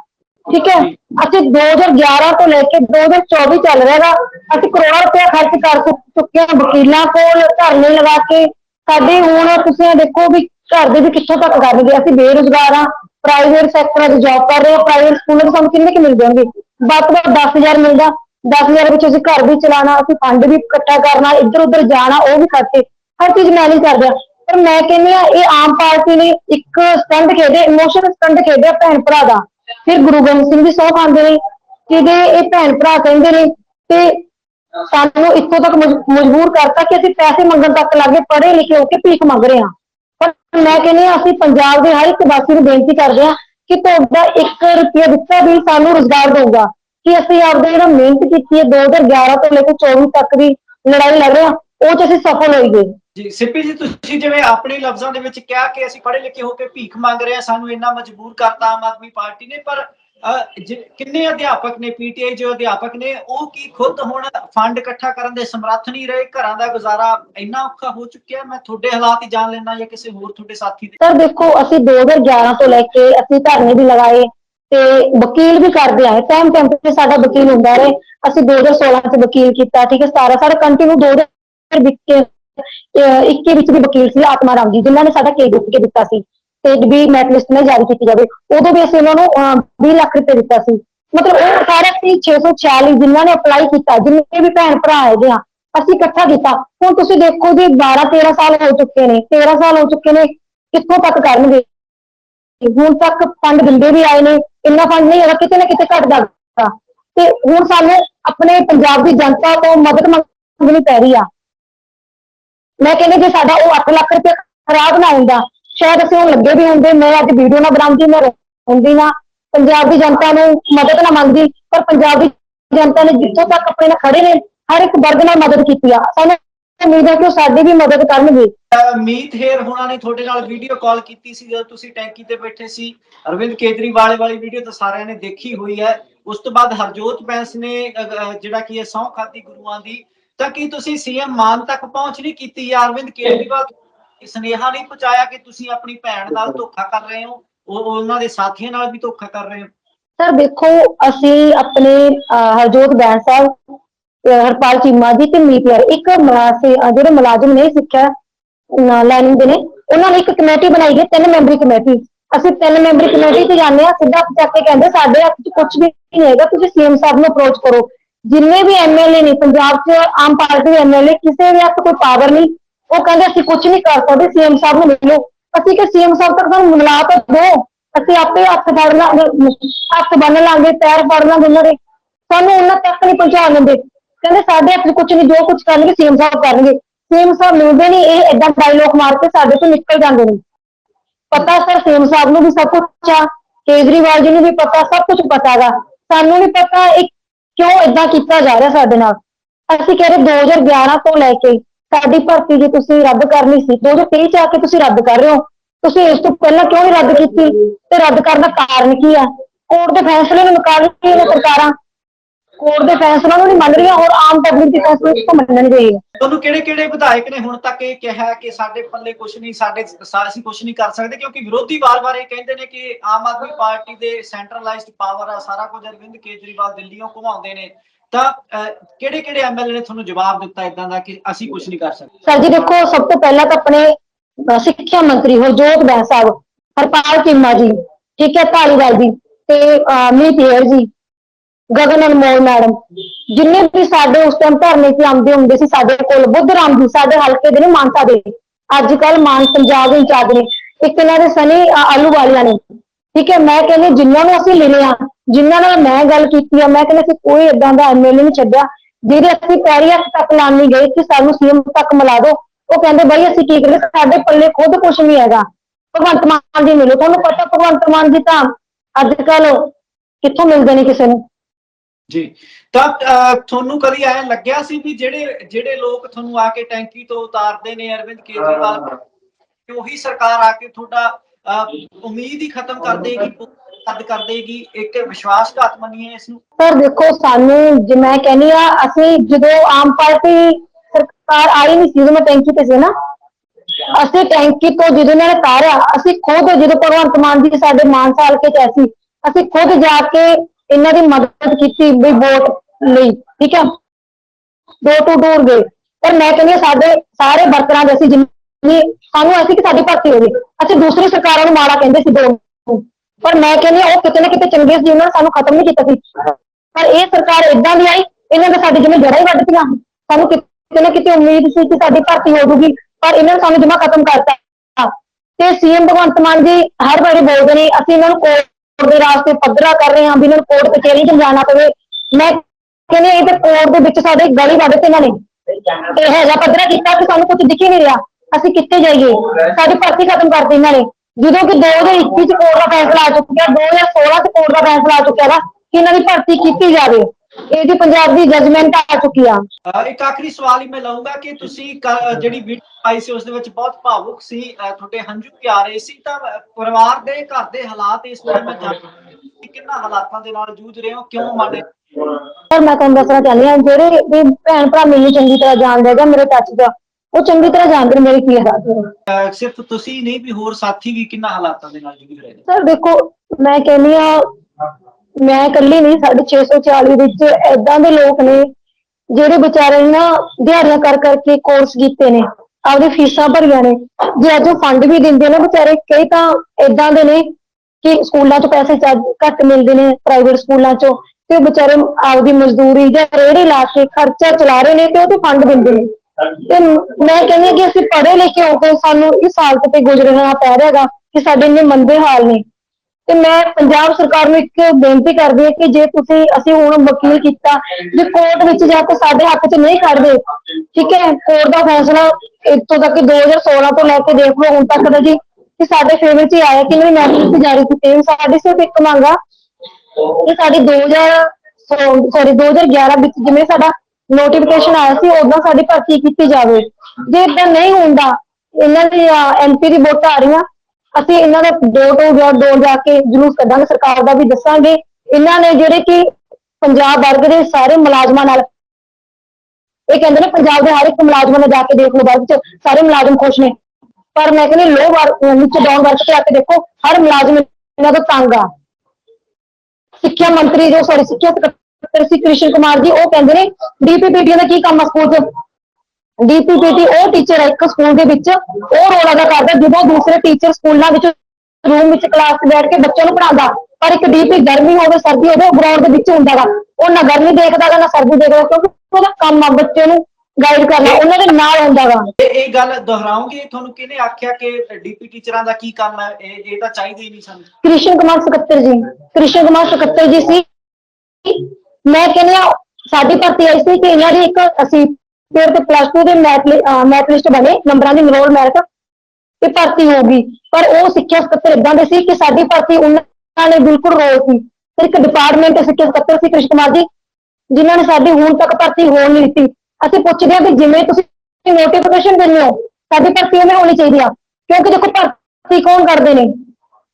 ਠੀਕ ਹੈ? ਅਸੀਂ 2011 ਤੋਂ ਲੈ ਕੇ 2024 ਚੱਲ ਰਿਹਾਗਾ ਅਸੀਂ ਕਰੋੜਾਂ ਰੁਪਏ ਖਰਚ ਕਰ ਚੁੱਕ- ਚੁੱਕੇ ਹਾਂ ਵਕੀਲਾਂ ਕੋਲ, ਧਰਨੇ ਲਗਾ ਕੇ। ਸਾਡੇ ਹੁਣ ਤੁਸੀਂ ਇਹ ਦੇਖੋ ਵੀ ਘਰ ਦੇ ਵੀ ਕਿੱਥੋਂ ਤੱਕ ਕਰਨਗੇ ਅਸੀਂ ਬੇਰੁਜ਼ਗਾਰ ਆ ਪ੍ਰਾਈਵੇਟ ਸੈਕਟਰ 'ਚ ਜੌਬ ਕਰ ਰਹੇ ਹਾਂ ਪ੍ਰਾਈਵੇਟ ਸਕੂਲਾਂ 'ਚ ਸਾਨੂੰ ਕਿੰਨੇ ਕੁ ਮਿਲ ਜਾਣਗੇ? ਵੱਧ ਤੋਂ ਵੱਧ 10000 ਮਿਲਦਾ। 10000 ਵਿੱਚ ਅਸੀਂ ਘਰ ਵੀ ਚਲਾਉਣਾ, ਅਸੀਂ ਫੰਡ ਵੀ ਇਕੱਠਾ ਕਰਨਾ ਇੱਧਰ ਉੱਧਰ ਜਾਣਾ, ਉਹ ਵੀ ਖਰਚੇ ਹਰ ਚੀਜ਼ ਮੈਨੇਜ ਕਰਦੇ ਆ ਪਰ ਮੈਂ ਕਹਿੰਦੀ ਆ ਇਹ ਆਮ ਪਾਰਟੀ ਨੇ ਇੱਕ ਸਟੰਡ ਖੇਡੇ ਇਮੋਸ਼ਨਲ ਸਟੰਡ ਖੇਡਿਆ ਭੈਣ ਭਰਾ ਦਾ। ਫਿਰ ਗੁਰੂ ਗੋਬਿੰਦ ਸਿੰਘ ਦੀ ਸਹੁੰ ਖਾਂਦੇ ਨੇ ਜਿਹਦੇ ਇਹ ਭੈਣ ਭਰਾ ਕਹਿੰਦੇ ਨੇ ਤੇ ਸਾਨੂੰ ਇੱਥੋਂ ਤੱਕ ਮਜਬੂਰ ਕਰਤਾ ਕਿ ਅਸੀਂ ਪੈਸੇ ਮੰਗਣ ਤੱਕ ਲੱਗੇ ਪੜ੍ਹੇ ਲਿਖੇ ਹੋ ਕੇ ਭੀਖ ਮੰਗ ਰਹੇ ਹਾਂ। ਪਰ ਮੈਂ ਕਹਿੰਦੀ ਹਾਂ, ਅਸੀਂ ਪੰਜਾਬ ਦੇ ਹਰ ਇੱਕ ਵਾਸੀ ਨੂੰ ਬੇਨਤੀ ਕਰਦੇ ਹਾਂ ਕਿ ਤੁਹਾਡਾ 1 ਰੁਪਿਆ ਦਿੱਤਾ ਵੀ ਸਾਨੂੰ ਰੋਜ਼ਗਾਰ ਦੇਊਗਾ, ਕਿ ਅਸੀਂ ਆਪਦਾ ਜਿਹੜਾ ਮਿਹਨਤ ਕੀਤੀ ਹੈ 2011 ਤੋਂ ਲੈ ਕੇ 24 ਤੱਕ ਦੀ ਲੜਾਈ ਲੜ ਰਹੇ ਹਾਂ, ਉਹ ਚ ਅਸੀਂ ਸਫਲ ਹੋਈਏ। ਜੀ, ਸਿੱਪੀ ਜੀ, ਤੁਸੀਂ ਜਿਵੇਂ ਆਪਣੇ ਲਫ਼ਜ਼ਾਂ ਦੇ ਵਿੱਚ ਕਿਹਾ ਕਿ ਅਸੀਂ ਪੜ੍ਹੇ ਲਿਖੇ ਹੋ ਕੇ ਭੀਖ ਮੰਗ ਰਹੇ ਹਾਂ, ਸਾਨੂੰ ਇੰਨਾ ਮਜਬੂਰ ਕਰਤਾ ਆਮ ਆਦਮੀ ਪਾਰਟੀ ਨੇ, ਪਰ ਕਿੰਨੇ ਅਧਿਆਪਕ ਨੇ ਪੀਟੀਆਈ ਜੋ ਅਧਿਆਪਕ ਨੇ, ਉਹ ਕੀ ਖੁਦ ਹੁਣ ਫੰਡ ਇਕੱਠਾ ਕਰਨ ਦੇ ਸਮਰੱਥ ਨਹੀਂ ਰਹੇ, ਘਰਾਂ ਦਾ ਗੁਜ਼ਾਰਾ ਇੰਨਾ ਔਖਾ ਹੋ ਚੁੱਕਿਆ, ਮੈਂ ਤੁਹਾਡੇ ਹਾਲਾਤ ਹੀ ਜਾਣ ਲੈਣਾ ਜਾਂ ਕਿਸੇ ਹੋਰ ਤੁਹਾਡੇ ਸਾਥੀ ਦੇ। ਸਰ, ਦੇਖੋ, ਅਸੀਂ 2011 ਤੋਂ ਲੈ ਕੇ ਅਸੀਂ ਧਰਨੇ ਵੀ ਲਗਾਏ ਤੇ ਵਕੀਲ ਵੀ ਕਰਦੇ ਆਏ ਟਾਈਮ ਟਾਈਮ ਤੇ ਸਾਡਾ ਵਕੀਲ ਹੁੰਦਾ ਰਹੇ। ਅਸੀਂ 2016 ਚ ਵਕੀਲ ਕੀਤਾ, ਠੀਕ ਹੈ ਸਾਰਾ ਸਾਰਾ ਕੰਟੀਨਿਊ 2000 ਵਿੱਚ 21 ਵਿੱਚ ਵੀ ਵਕੀਲ ਸੀ, ਆਤਮਾ ਰਾਮ ਜੀ, ਜਿਨ੍ਹਾਂ ਨੇ ਸਾਡਾ ਕੇਸ ਜਿੱਤ ਕੇ ਦਿੱਤਾ ਸੀ ਤੇ ਵੀ ਮੈਟ ਲਿਸਟ ਨੇ ਜਾਰੀ ਕੀਤੀ ਜਾਵੇ। ਉਦੋਂ ਵੀ ਅਸੀਂ ਉਹਨਾਂ ਨੂੰ 20 ਲੱਖ ਰੁਪਏ ਦਿੱਤਾ ਸੀ। ਮਤਲਬ ਉਹ ਸਾਰਾ ਸੀ 646 ਜਿਨ੍ਹਾਂ ਨੇ ਅਪਲਾਈ ਕੀਤਾ, ਜਿੰਨੇ ਵੀ ਭੈਣ ਭਰਾ ਹੈਗੇ ਆ, ਅਸੀਂ ਇਕੱਠਾ ਕੀਤਾ। ਹੁਣ ਤੁਸੀਂ ਦੇਖੋ ਜੀ 12 13 ਸਾਲ ਹੋ ਚੁੱਕੇ ਨੇ 13 ਸਾਲ ਹੋ ਚੁੱਕੇ ਨੇ, ਕਿੱਥੋਂ ਤੱਕ ਕਰਨਗੇ? ਹੁਣ ਤੱਕ ਫੰਡ ਦਿੰਦੇ ਵੀ ਆਏ ਨੇ, ਇੰਨਾ ਫੰਡ ਨਹੀਂ ਹੈਗਾ, ਕਿਤੇ ਨਾ ਕਿਤੇ ਘੱਟ ਜਾਂਦਾ ਤੇ ਹੁਣ ਸਾਨੂੰ ਆਪਣੇ ਪੰਜਾਬ ਦੀ ਜਨਤਾ ਤੋਂ ਮਦਦ ਮੰਗਣੀ ਪੈ ਰਹੀ ਆ। ਮੈਂ ਕਹਿੰਦੀ ਜੇ ਸਾਡਾ ਉਹ 8 ਲੱਖ ਰੁਪਏ ਖਰਾਬ ਨਾ ਹੁੰਦਾ, ਸ਼ਾਇਦ ਅਸੀਂ ਹੁਣ ਲੱਗੇ ਵੀ ਹੁੰਦੇ, ਮੈਂ ਅੱਜ ਵੀਡੀਓ ਨਾ ਬਣਾਉਂਦੀ, ਮੈਂ ਹੁੰਦੀ ਨਾ। ਪੰਜਾਬ ਦੀ ਜਨਤਾ ਨੂੰ ਮਦਦ ਨਾ ਮੰਗਦੀ, ਪਰ ਪੰਜਾਬ ਦੀ ਜਨਤਾ ਨੇ ਜਿੱਥੋਂ ਤੱਕ ਆਪਣੇ ਨਾਲ ਖੜੇ ਨੇ, ਹਰ ਇੱਕ ਵਰਗ ਨਾਲ ਮਦਦ ਕੀਤੀ ਆ। ਸਾਨੂੰ ਉਮੀਦ ਹੈ ਕਿ ਉਹ ਸਾਡੀ ਵੀ ਮਦਦ ਕਰਨਗੇ। ਮੀਤ ਹੇਰ ਹੋਣਾ ਨੇ ਤੁਹਾਡੇ ਨਾਲ ਵੀਡੀਓ ਕਾਲ ਕੀਤੀ ਸੀ, ਜਦੋਂ ਤੁਸੀਂ ਟੈਂਕੀ ਤੇ ਬੈਠੇ ਸੀ। ਅਰਵਿੰਦ ਕੇਜਰੀਵਾਲ ਵਾਲੀ ਵੀਡੀਓ ਤਾਂ ਸਾਰਿਆਂ ਨੇ ਦੇਖੀ ਹੋਈ ਹੈ। ਉਸ ਤੋਂ ਬਾਅਦ ਹਰਜੋਤ ਬੈਂਸ ਨੇ ਜਿਹੜਾ ਕੀ ਹੈ, ਸਹੁੰ ਖਾਦੀ ਗੁਰੂਆਂ ਦੀ ਤਾਂ ਕੀ ਤੁਸੀਂ ਸੀਐਮ ਮਾਨ ਤੱਕ ਪਹੁੰਚ ਨਹੀਂ ਕੀਤੀ? ਅਰਵਿੰਦ ਕੇਜਰੀਵਾਲ ਸੁਨੇਹਾ ਨਹੀਂ ਪਹੁੰਚਾਇਆ ਕਿ ਤੁਸੀਂ ਆਪਣੀ ਭੈਣ ਨਾਲ ਧੋਖਾ ਕਰ ਰਹੇ ਹੋ? ਉਹ ਉਹਨਾਂ ਦੇ ਸਾਥੀਆਂ ਨਾਲ ਵੀ ਧੋਖਾ ਕਰ ਰਹੇ ਹੋ? ਸਰ, ਦੇਖੋ, ਅਸੀਂ ਆਪਣੇ ਹਰਜੋਤ ਬੈਂਸ ਸਾਹਿਬ ਹਰਪਾਲ ਚੀਮਾ ਜੀ ਤੇ ਮੀਤ ਇੱਕ ਮੁਲਾਜ਼ਮ ਜਿਹੜੇ ਮੁਲਾਜ਼ਮ ਨੇ ਸਿੱਖਿਆ ਲਾਈਨਿੰਗ ਦੇ ਨੇ, ਉਹਨਾਂ ਨੇ ਇੱਕ ਕਮੇਟੀ ਬਣਾਈ ਹੈ, ਤਿੰਨ ਮੈਂਬਰੀ ਕਮੇਟੀ। ਅਸੀਂ ਤਿੰਨ ਮੈਂਬਰੀ ਕਮੇਟੀ ਤੇ ਜਾਂਦੇ ਆ ਸਿੱਧਾ ਚੱਕ ਕੇ ਕਹਿੰਦੇ, ਸਾਡੇ ਹੱਥ 'ਚ ਕੁਝ ਵੀ ਨਹੀਂ ਹੈਗਾ, ਤੁਸੀਂ ਸੀਐਮ ਸਾਹਿਬ ਨੂੰ ਅਪਰੋਚ ਕਰੋ। ਜਿੰਨੇ ਵੀ ਐਮਐਲਏ ਨੇ, ਪੰਜਾਬ 'ਚ ਆਮ ਪਾਰਟੀ ਦੇ ਐਮਐਲਏ ਕਿਸੇ ਦੇ ਹੱਥ ਕੋਈ ਪਾਵਰ ਨਹੀਂ। ਉਹ ਕਹਿੰਦੇ ਅਸੀਂ ਕੁਝ ਨਹੀਂ ਕਰ ਸਕਦੇ ਸੀਐਮ ਸਾਹਿਬ ਨੂੰ ਮਿਲੋ। ਅਸੀਂ ਕਿ ਸੀਐਮ ਸਾਹਿਬ ਤੱਕ ਸਾਨੂੰ ਮਿਲਾ ਤਾਂ ਦਿਓ। ਅਸੀਂ ਆਪੇ ਹੱਥ ਫੜ ਲਾਂਗੇ, ਹੱਥ ਬੰਨ ਲਾਂਗੇ, ਪੈਰ ਫੜ ਲਾਂਗੇ ਉਹਨਾਂ ਦੇ। ਸਾਨੂੰ ਉਹਨਾਂ ਤੱਕ ਨਹੀਂ ਪਹੁੰਚਾ ਦਿੰਦੇ। ਕਹਿੰਦੇ ਸਾਡੇ ਹੱਥ 'ਚ ਕੁਝ ਨਹੀਂ, ਜੋ ਕੁਝ ਕਰਨਗੇ ਸੀਐਮ ਸਾਹਿਬ ਕਰਨਗੇ। ਸੀਐਮ ਸਾਹਿਬ ਮਿਲਦੇ ਨਹੀਂ, ਇਹ ਏਦਾਂ ਡਾਇਲੋਗ ਮਾਰ ਕੇ ਸਾਡੇ ਤੋਂ ਨਿਕਲ ਜਾਂਦੇ ਨੇ। ਪਤਾ ਸਰ ਸੀਐਮ ਸਾਹਿਬ ਨੂੰ ਵੀ ਸਭ ਕੁਝ ਆ। ਕੇਜਰੀਵਾਲ ਜੀ ਨੂੰ ਵੀ ਪਤਾ, ਸਭ ਕੁਝ ਪਤਾ ਹੈਗਾ ਸਾਨੂੰ ਵੀ ਪਤਾ, ਇੱਕ ਕਿਉਂ ਇਦਾਂ ਕੀਤਾ ਜਾ ਰਿਹਾ ਸਾਡੇ ਨਾਲ? ਅਸੀਂ ਕਹਿ ਰਹੇ 2011 ਤੋਂ ਲੈ ਕੇ ਸਾਡੀ ਭਰਤੀ ਜੇ ਤੁਸੀਂ ਰੱਦ ਕਰਨੀ ਸੀ 2023 ਚ ਆ ਕੇ ਤੁਸੀਂ ਰੱਦ ਕਰ ਰਹੇ ਹੋ। ਤੁਸੀਂ ਇਸ ਤੋਂ ਪਹਿਲਾਂ ਕਿਉਂ ਨਹੀਂ ਰੱਦ ਕੀਤੀ? ਤੇ ਰੱਦ ਕਰਨ ਦਾ ਕਾਰਨ ਕੀ ਆ? ਕੋਰਟ ਦੇ ਫੈਸਲੇ ਨੂੰ ਨਕਾਰ ਰਹੀਆਂ ਨੇ ਸਰਕਾਰਾਂ ਕੋਰਟ ਦੇ ਫੈਸਲਿਆਂ ਨੂੰ ਨਹੀਂ ਮੰਨ ਰਹੀਆਂ ਔਰ ਆਮ ਪਬਲਿਕ ਦੇ ਫੈਸਲੇ ਨੂੰ ਮੰਨਣਗੇ ਹੀ? ਤੁਹਾਨੂੰ ਕਿਹੜੇ ਕਿਹੜੇ ਵਿਧਾਇਕ ਨੇ ਹੁਣ ਤੱਕ ਇਹ ਕਿਹਾ ਕਿ ਸਾਡੇ ਪੱਲੇ ਕੁਝ ਨਹੀਂ ਸਾਡੇ ਅਸੀਂ ਕੁਝ ਨਹੀਂ ਕਰ ਸਕਦੇ ਕਿਉਂਕਿ ਵਿਰੋਧੀ ਵਾਰ-ਵਾਰ ਇਹ ਕਹਿੰਦੇ ਨੇ ਕਿ ਆਮ ਆਦਮੀ ਪਾਰਟੀ ਦੇ ਸੈਂਟਰਲਾਈਜ਼ਡ ਪਾਵਰ ਆ ਸਾਰਾ ਕੁਝ ਅਰਵਿੰਦ ਕੇਜਰੀਵਾਲ ਦਿੱਲੀੋਂ ਘੁਮਾਉਂਦੇ ਨੇ। ਤਾਂ ਕਿਹੜੇ ਕਿਹੜੇ ਐਮਐਲਏ ਨੇ ਤੁਹਾਨੂੰ ਜਵਾਬ ਦਿੱਤਾ ਇਦਾਂ ਦਾ ਕਿ ਅਸੀਂ ਕੁਝ ਨਹੀਂ ਕਰ ਸਕਦੇ? ਸਰ ਜੀ ਦੇਖੋ ਸਭ ਤੋਂ ਪਹਿਲਾਂ ਤਾਂ ਆਪਣੇ ਸਿੱਖਿਆ ਮੰਤਰੀ ਹਰਜੋਤ ਬੈਂਸ ਸਾਹਿਬ ਹਰਪਾਲ ਚੀਮਾ ਜੀ ਠੀਕ ਹੈ ਧਾਲੀਵਾਲ ਜੀ ਤੇ ਮੀਤ ਜੀ। ਗਗਨ ਅਨਮੋਲ ਮੈਡਮ ਜਿੰਨੇ ਵੀ ਸਾਡੇ ਉਸ ਟਾਈਮ ਧਰਨੇ ਤੇ ਆਉਂਦੇ ਹੁੰਦੇ ਸੀ ਸਾਡੇ ਕੋਲ ਬੁੱਧ ਰਾਮ ਜੀ ਸਾਡੇ ਹਲਕੇ ਦੇ ਨੇ ਮਾਨਸਾ ਦੇ। ਅੱਜ ਕੱਲ ਮਾਨ ਪੰਜਾਬ ਦੇ ਇੰਚਾਰਜ ਨੇ ਇੱਕ ਇਹਨਾਂ ਦੇ ਸਨੀ ਅਹ, ਆਲੂ ਵਾਲੀਆਂ ਨੇ। ਠੀਕ ਹੈ ਮੈਂ ਕਹਿੰਦੀ ਜਿਨ੍ਹਾਂ ਨੂੰ ਅਸੀਂ ਮਿਲੇ ਆ ਜਿਨ੍ਹਾਂ ਨਾਲ ਮੈਂ ਗੱਲ ਕੀਤੀ ਆ ਮੈਂ ਕਹਿੰਦੀ ਅਸੀਂ ਕੋਈ ਇਦਾਂ ਦਾ ਐਮਐਲਏ ਨਹੀਂ ਛੱਡਿਆ। ਜਿਹਦੇ ਅਸੀਂ ਪੈਰੀ ਹੱਥ ਤੱਕ ਲਾਉਣ ਨਹੀਂ ਗਏ ਕਿ ਸਾਨੂੰ ਸੀਐਮ ਤੱਕ ਮਿਲਾ ਦਿਓ। ਉਹ ਕਹਿੰਦੇ ਬਾਈ ਅਸੀਂ ਕੀ ਕਰੀਏ? ਸਾਡੇ ਪੱਲੇ ਖੁਦ ਕੁਝ ਨਹੀਂ ਹੈਗਾ। ਭਗਵੰਤ ਮਾਨ ਜੀ ਮਿਲੋ। ਤੁਹਾਨੂੰ ਪਤਾ ਭਗਵੰਤ ਮਾਨ ਜੀ ਤਾਂ ਅੱਜ ਕੱਲ ਕਿੱਥੋਂ ਮਿਲਦੇ ਨੇ ਕਿਸੇ ਨੂੰ? ਜੀ। ਤਾਂ ਤੁਹਾਨੂੰ ਕਦੀ ਐ ਲੱਗਿਆ ਸੀ ਵੀ ਜਿਹੜੇ ਜਿਹੜੇ ਲੋਕ ਤੁਹਾਨੂੰ ਆ ਕੇ ਟੈਂਕੀ ਤੋਂ ਉਤਾਰਦੇ ਨੇ ਅਰਵਿੰਦ ਕੇਜਰੀਵਾਲ ਕਿ ਉਹੀ ਸਰਕਾਰ ਆ ਕੇ ਤੁਹਾਡਾ ਉਮੀਦ ਹੀ ਖਤਮ ਕਰ ਦੇਗੀ ਰੱਦ ਕਰ ਦੇਗੀ ਇੱਕ ਵਿਸ਼ਵਾਸਘਾਤ ਮੰਨੀਏ ਇਸ ਨੂੰ? ਸਰ ਦੇਖੋ ਸਾਨੂੰ ਜੇ ਮੈਂ ਕਹਿੰਦੀ ਆ ਅਸੀਂ ਜਦੋਂ ਆਮ ਪਾਰਟੀ ਸਰਕਾਰ ਆਈ ਨਹੀਂ ਸੀ ਜਦੋਂ ਮੈਂ ਟੈਂਕੀ ਤੇ ਸੀ ਨਾ ਅਸੀਂ ਟੈਂਕੀ ਤੋਂ ਜਦੋਂ ਇਹਨਾਂ ਨੇ ਤਾਰਿਆ ਅਸੀਂ ਖੁਦ ਜਦੋਂ ਭਗਵੰਤ ਮਾਨ ਜੀ ਸਾਡੇ ਮਾਨਸਾ ਹਲਕੇ ਚ ਸੀ ਅਸੀਂ ਖੁਦ ਜਾ ਕੇ ਇਹਨਾਂ ਦੀ ਮਦਦ ਕੀਤੀ ਵੀ ਵੋਟ ਲਈ, ਠੀਕ ਹੈ ਡੋਰ ਟੂ ਡੋਰ ਗਏ। ਪਰ ਮੈਂ ਕਹਿੰਦੀ ਸਾਡੇ ਸਾਰੇ ਵਰਕਰਾਂ ਦੇ ਅਸੀਂ ਜਿੰਨੀ ਸਾਨੂੰ ਅਸੀਂ ਕਿ ਸਾਡੀ ਭਰਤੀ ਹੋ ਗਈ। ਦੂਸਰੀ ਸਰਕਾਰਾਂ ਨੂੰ ਮਾੜਾ ਕਹਿੰਦੇ ਸੀ ਦੋ। ਪਰ ਮੈਂ ਕਹਿੰਦੀ ਉਹ ਕਿਤੇ ਨਾ ਕਿਤੇ ਚੰਗੇ ਸੀ, ਉਹਨਾਂ ਨੇ ਸਾਨੂੰ ਖਤਮ ਨਹੀਂ ਕੀਤਾ ਸੀ। ਪਰ ਇਹ ਸਰਕਾਰ ਇਦਾਂ ਦੀ ਆਈ, ਇਹਨਾਂ ਨੇ ਸਾਡੀ ਜਿਵੇਂ ਜੜ੍ਹਾਂ ਹੀ ਵੱਢਤੀਆਂ ਸਾਨੂੰ ਕਿਤੇ ਨਾ ਕਿਤੇ ਉਮੀਦ ਸੀ ਕਿ ਸਾਡੀ ਭਰਤੀ ਹੋ ਜੂਗੀ ਪਰ ਇਹਨਾਂ ਨੇ ਸਾਨੂੰ ਜਮਾ ਖਤਮ ਕਰਤਾ। ਤੇ ਸੀਐਮ ਭਗਵੰਤ ਮਾਨ ਜੀ ਹਰ ਵਾਰੀ ਬੋਲਦੇ ਨੇ, ਅਸੀਂ ਇਹਨਾਂ ਨੂੰ ਕੋਰਟ ਦੇ ਰਾਸਤੇ ਪੱਧਰਾ ਕਰ ਰਹੇ ਹਾਂ, ਵੀ ਇਹਨਾਂ ਨੂੰ ਕੋਰਟ ਕਚਹਿਰੀ ਚ ਜਾਣਾ ਪਵੇ। ਮੈਂ ਕਹਿੰਦੀ ਇਹ ਤੇ ਕੋਰਟ ਦੇ ਵਿੱਚ ਸਾਡੇ ਗਲੀ ਵੱਢ ਤੇ ਇਹਨਾਂ ਨੇ। ਤੇ ਹੈਗਾ ਪੱਧਰਾ ਕੀਤਾ ਕਿ ਸਾਨੂੰ ਕੁਝ ਦਿਖ ਹੀ ਨਹੀਂ ਰਿਹਾ। ਅਸੀਂ ਕਿੱਥੇ ਜਾਈਏ? ਸਾਡੀ ਭਰਤੀ ਖਤਮ ਕਰਤੀ ਇਹਨਾਂ ਨੇ। ਜਦੋਂ ਕਿ 2021 ਚ ਕੋਰਟ ਦਾ ਫੈਸਲਾ ਆ ਚੁੱਕਿਆ 2016 ਚ ਕੋਰਟ ਦਾ ਫੈਸਲਾ ਆ ਚੁੱਕਿਆ ਵਾ ਕਿ ਇਹਨਾਂ ਦੀ ਭਰਤੀ ਕੀਤੀ ਜਾਵੇ। ਇਹ ਜੀ ਪੰਜਾਬ ਦੀ ਜਜਮੈਂਟ ਆ ਚੁੱਕੀ ਆ। ਅਹ ਇੱਕ ਆਖਰੀ ਸਵਾਲ ਹੀ ਮੈਂ ਲਵਾਂਗਾ ਕਿ ਤੁਸੀਂ ਕ- ਜਿਹੜੀ ਵੀਡੀਓ ਪਾਈ ਸੀ ਉਸ ਦੇ ਵਿੱਚ ਬਹੁਤ ਭਾਵੁਕ ਸੀ ਅਹ ਤੁਹਾਡੇ ਹੰਝੂ ਵੀ ਆ ਰਹੇ ਸੀ ਤਾਂ ਅਹ ਪਰਿਵਾਰ ਦੇ ਘਰ ਦੇ ਹਾਲਾਤ ਇਸ ਵੇਲੇ ਮੈਂ ਜਾਣਦਾ ਕਿ ਕਿੰਨਾ ਹਾਲਾਤਾਂ ਦੇ ਨਾਲ ਜੂਝ ਰਹੇ ਹੋ ਕਿਉਂ ਮਾੜੇ ਪਰ ਮੈਂ ਤੁਹਾਨੂੰ ਦੱਸਣਾ ਚਾਹੁੰਦੀ ਹਾਂ ਜਿਹੜੇ ਵੀ ਭੈਣ ਭਰਾ ਮੈਨੂੰ ਚੰਗੀ ਤਰ੍ਹਾਂ ਜਾਣਦੇ ਜਾਂ ਮੇਰੇ ਟੱਚ ਦਾ ਉਹ ਚੰਗੀ ਤਰ੍ਹਾਂ ਜਾਣਦੇ ਨੇ ਮੇਰੇ ਕੀ ਹਾਲਾਤ ਨੇ। ਸਿਰਫ ਤੁਸੀਂ ਨਹੀਂ ਵੀ ਹੋਰ ਸਾਥੀ ਵੀ ਕਿੰਨਾ ਹਾਲਾਤਾਂ ਦੇ ਨਾਲ ਜੂਝ ਰਹੇ ਨੇ? ਸਰ ਦੇਖੋ ਮੈਂ ਕਹਿੰਦੀ ਆ ਮੈਂ ਇਕੱਲੀ ਨਹੀਂ, ਸਾਡੇ 640 ਵਿੱਚ ਐਦਾਂ ਦੇ ਲੋਕ ਨੇ ਜਿਹੜੇ ਵਿਚਾਰੇ ਨਾ ਦਿਹਾੜੀਆਂ ਕਰ ਕਰਕੇ ਕੋਰਸ ਕੀਤੇ ਨੇ, ਆਪਦੀ ਫੀਸਾਂ ਭਰੀਆਂ ਨੇ। ਜੇ ਅੱਜ ਉਹ ਫੰਡ ਵੀ ਦਿੰਦੇ ਨੇ ਵਿਚਾਰੇ, ਕਈ ਤਾਂ ਐਦਾਂ ਦੇ ਨੇ ਕਿ ਸਕੂਲਾਂ 'ਚ ਪੈਸੇ ਘੱਟ ਮਿਲਦੇ ਨੇ ਪ੍ਰਾਈਵੇਟ ਸਕੂਲਾਂ 'ਚੋਂ, ਤੇ ਉਹ ਵਿਚਾਰੇ ਆਪਦੀ ਮਜ਼ਦੂਰੀ ਜਾਂ ਰੇੜੇ ਲਾ ਕੇ ਖਰਚਾ ਚਲਾ ਰਹੇ ਨੇ ਤੇ ਉਹ ਤੇ ਫੰਡ ਦਿੰਦੇ ਨੇ। ਤੇ ਮੈਂ ਕਹਿੰਦੀ ਹਾਂ ਕਿ ਅਸੀਂ ਪੜ੍ਹੇ ਲਿਖੇ ਹੋ ਕੇ ਸਾਨੂੰ ਇਸ ਹਾਲਤ ਤੇ ਗੁਜ਼ਰਨਾ ਪੈ ਰਿਹਾ ਹੈਗਾ ਕਿ ਸਾਡੇ ਇੰਨੇ ਮੰਦੇ ਹਾਲ ਨੇ। ਤੇ ਮੈਂ ਪੰਜਾਬ ਸਰਕਾਰ ਨੂੰ ਇੱਕ ਬੇਨਤੀ ਕਰਦੀ ਹਾਂ ਕਿ ਜੇ ਤੁਸੀਂ, ਅਸੀਂ ਹੁਣ ਵਕੀਲ ਕੀਤਾ, ਜੇ ਕੋਰਟ ਵਿੱਚ ਜਾ ਕੇ ਸਾਡੇ ਹੱਕ 'ਚ ਨਹੀਂ ਖੜਦੇ ਠੀਕ ਹੈ ਕੋਰਟ ਦਾ ਫੈਸਲਾ ਇੱਥੋਂ ਤੱਕ 2016 ਤੋਂ ਲੈ ਕੇ ਦੇਖ ਲਓ ਹੁਣ ਤੱਕ ਦਾ ਜੀ, ਕਿ ਸਾਡੇ ਫੇਵਰ 'ਚ ਆਇਆ ਕਿ ਨਹੀਂ ਨੋਟਿਸ ਜਾਰੀ ਕੀਤੇ ਸਾਡੀ ਸਿਰਫ ਇੱਕ ਮੰਗ ਆ ਕਿ ਸਾਡੀ 2000 ਸੌਰੀ 2011 ਵਿੱਚ ਜਿਵੇਂ ਸਾਡਾ ਨੋਟੀਫਿਕੇਸ਼ਨ ਆਇਆ ਸੀ ਉਦੋਂ ਸਾਡੀ ਭਰਤੀ ਕੀਤੀ ਜਾਵੇ। ਜੇ ਇਦਾਂ ਨਹੀਂ ਹੁੰਦਾ, ਇਹਨਾਂ ਦੀ ਐਮਪੀ ਦੀ ਵੋਟਾਂ ਆ ਰਹੀਆਂ ਅਸੀਂ ਇਹਨਾਂ ਦਾ ਡੋਰ ਟੂ ਡੋਰ ਡੋਰ ਜਾ ਕੇ ਜਲੂਸ ਕੱਢਾਂਗੇ, ਸਰਕਾਰ ਦਾ ਵੀ ਦੱਸਾਂਗੇ। ਇਹਨਾਂ ਨੇ ਜਿਹੜੇ ਕਿ ਪੰਜਾਬ ਵਰਗ ਦੇ ਸਾਰੇ ਮੁਲਾਜ਼ਮਾਂ ਨਾਲ, ਇਹ ਕਹਿੰਦੇ ਨੇ ਪੰਜਾਬ ਦੇ ਹਰ ਇੱਕ ਮੁਲਾਜ਼ਮਾਂ ਨੇ ਜਾ ਕੇ ਦੇਖ ਲਓ ਬਾਅਦ ਵਿੱਚ, ਸਾਰੇ ਮੁਲਾਜ਼ਮ ਖੁਸ਼ ਨੇ। ਪਰ ਮੈਂ ਕਹਿੰਦੀ ਲੋ ਵਰ ਨੀਚੇ ਡਾਊਨ ਵਰਗ ਤੇ ਆ ਕੇ ਦੇਖੋ, ਹਰ ਮੁਲਾਜ਼ਮ ਇਹਨਾਂ ਤੋਂ ਤੰਗ ਆ। ਸਿੱਖਿਆ ਮੰਤਰੀ ਜੋ ਸੌਰੀ ਸਿੱਖਿਆ ਸਕੱਤਰ ਸੀ ਕ੍ਰਿਸ਼ਨ ਕੁਮਾਰ ਜੀ, ਉਹ ਕਹਿੰਦੇ ਨੇ ਡੀਪੀਪੀਟੀ ਦਾ ਕੀ ਕੰਮ ਆ ਸਕੂਲ 'ਚ? ਡੀਪੀਪੀਟੀ ਉਹ ਟੀਚਰ ਹੈ ਇੱਕ ਸਕੂਲ ਦੇ ਵਿੱਚ ਉਹ ਰੋਲ ਅਦਾ ਕਰਦਾ ਜਦੋਂ ਦੂਸਰੇ ਟੀਚਰ ਸਕੂਲਾਂ ਵਿੱਚ ਰੂਮ ਵਿੱਚ ਕਲਾਸ 'ਚ ਬੈਠ ਕੇ ਬੱਚਿਆਂ ਨੂੰ ਪੜਾਉਂਦਾ ਪਰ ਇੱਕ ਡੀਪੀ ਗਰਮੀ ਹੋਵੇ ਸਰਦੀ ਹੋਵੇ ਗਰਾਊਂਡ ਦੇ ਵਿੱਚ ਹੁੰਦਾਗਾ ਉਹ ਨਾ ਗਰਮੀ ਦੇਖਦਾਗਾ ਨਾ ਸਰਦੀ ਦੇਖਦਾ ਕਿਉਂਕਿ ਉਹਦਾ ਕੰਮ ਆ ਬੱਚੇ ਨੂੰ ਗਾਈਡ ਕਰਨਾ ਉਹਨਾਂ ਦੇ ਨਾਲ ਹੁੰਦਾਗਾ ਇਹ ਇਹ ਗੱਲ ਦੁਹਰਾਉਂਗੇ? ਤੁਹਾਨੂੰ ਕਿਹਨੇ ਆਖਿਆ ਕਿ ਡੀਪੀ ਟੀਚਰਾਂ ਦਾ ਕੀ ਕੰਮ ਹੈ ਇਹ ਇਹ ਤਾਂ ਚਾਹੀਦਾ ਹੀ ਨਹੀਂ ਸਾਨੂੰ। ਕ੍ਰਿਸ਼ਨ ਕੁਮਾਰ ਸਕੱਤਰ ਜੀ ਕ੍ਰਿਸ਼ਨ ਕੁਮਾਰ ਸਕੱਤਰ ਜੀ ਸੀ। ਮੈਂ ਕਹਿੰਦੀ ਹਾਂ ਸਾਡੀ ਭਰਤੀ ਆਈ ਸੀ ਕਿ ਇਹਨਾਂ ਦੀ ਇੱਕ ਅਸੀਂ ਫਿਰ ਤੇ ਪਲੱਸ 2 ਦੇ ਮੈਥ ਮੈਥ ਲਿਸਟ ਬਣੇ ਨੰਬਰਾਂ ਦੀ ਨਿਰੋਲ ਮੈਰਿਟ ਤੇ ਭਰਤੀ ਹੋਊਗੀ ਪਰ ਉਹ ਸਿੱਖਿਆ ਸਕੱਤਰ ਇਦਾਂ ਦੇ ਸੀ ਕਿ ਸਾਡੀ ਭਰਤੀ ਉਹਨਾਂ ਨੇ ਬਿਲਕੁਲ ਰੋਕ ਸੀ ਫਿਰ ਇੱਕ ਡਿਪਾਰਟਮੈਂਟ ਸਿੱਖਿਆ ਸਕੱਤਰ ਸੀ ਕ੍ਰਿਸ਼ਨ ਕੁਮਾਰ ਜੀ ਜਿਨ੍ਹਾਂ ਨੇ ਸਾਡੀ ਹੁਣ ਤੱਕ ਭਰਤੀ ਹੋਣ ਨਹੀਂ ਦਿੱਤੀ ਅਸੀਂ ਪੁੱਛਦੇ ਹਾਂ ਕਿ ਜਿਵੇਂ ਤੁਸੀਂ ਨੋਟੀਫਿਕੇਸ਼ਨ ਦਿੰਦੇ ਹੋ ਸਾਡੀ ਭਰਤੀ ਉਵੇਂ ਹੋਣੀ ਚਾਹੀਦੀ ਆ ਕਿਉਂਕਿ ਦੇਖੋ ਭਰਤੀ ਕੌਣ ਕਰਦੇ ਨੇ